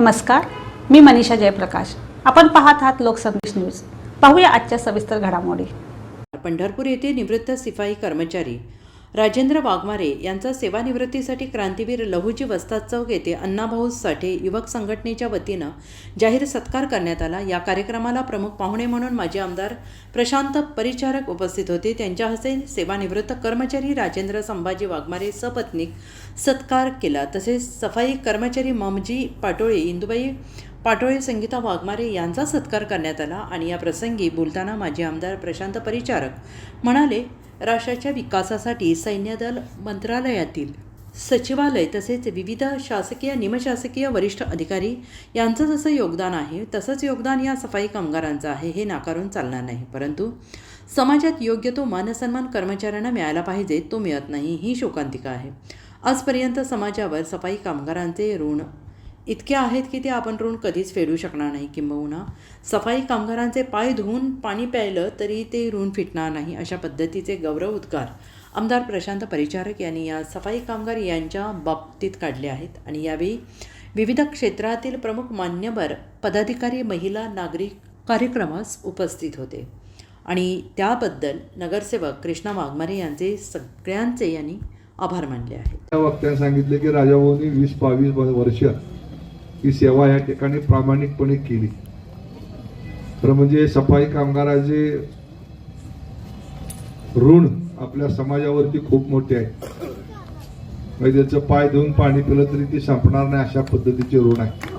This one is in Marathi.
नमस्कार मी मनीषा जयप्रकाश. आपण पाहत आहात लोकसंदेश न्यूज. पाहूया आजच्या सविस्तर घडामोडी. पंढरपूर येथे निवृत्त सिपाई कर्मचारी राजेंद्र वाघमारे यांचा सेवानिवृत्तीसाठी क्रांतीवीर लहुजी वस्ताद चौक येथे अण्णाभाऊ साठे युवक संघटनेच्या वतीनं जाहीर सत्कार करण्यात आला. या कार्यक्रमाला प्रमुख पाहुणे म्हणून माजी आमदार प्रशांत परिचारक उपस्थित होते. त्यांच्या हस्ते सेवानिवृत्त कर्मचारी राजेंद्र संभाजी वाघमारे सपत्नीक सत्कार केला. तसेच सफाई कर्मचारी ममजी पाटोळे इंदुबाई पाटोळे संगीता वाघमारे यांचा सत्कार करण्यात आला आणि या प्रसंगी बोलताना माजी आमदार प्रशांत परिचारक म्हणाले राष्ट्राच्या विकासासाठी सैन्यदल मंत्रालयातील सचिवालय तसेच विविध शासकीय निमशासकीय वरिष्ठ अधिकारी यांचं जसं योगदान आहे तसंच योगदान या सफाई कामगारांचं आहे हे नाकारून चालणार नाही. परंतु समाजात योग्य तो मानसन्मान कर्मचाऱ्यांना मिळायला पाहिजे तो मिळत नाही ही शोकांतिका आहे. आजपर्यंत समाजावर सफाई कामगारांचे ऋण इतके आहेत की ते आपण ऋण कधीच फेडू शकणार नाही किंबहुना. सफाई कामगारांचे पाय धुवून पाणी प्यायलं तरी ते ऋण फिटणार नाही अशा पद्धतीचे गौरव उद्गार आमदार प्रशांत परिचारक यांनी या सफाई कामगार यांच्या बाबतीत काढले आहेत. आणि यावेळी विविध क्षेत्रातील प्रमुख मान्यवर पदाधिकारी महिला नागरिक कार्यक्रमास उपस्थित होते. आणि त्याबद्दल नगरसेवक कृष्णा वाघमारे यांचे सगळ्यांचे यांनी आभार मानले आहेत. त्या वक्त्याने सांगितले की राजाभाऊनी वीस बावीस वर्ष ही सेवा या ठिकाणी प्रामाणिकपणे केली. तर म्हणजे सफाई कामगाराचे ऋण आपल्या समाजावरती खूप मोठे आहे. म्हणजे त्याचं पाय धुवून पाणी पिलं तरी ते संपणार नाही अशा पद्धतीचे ऋण आहे.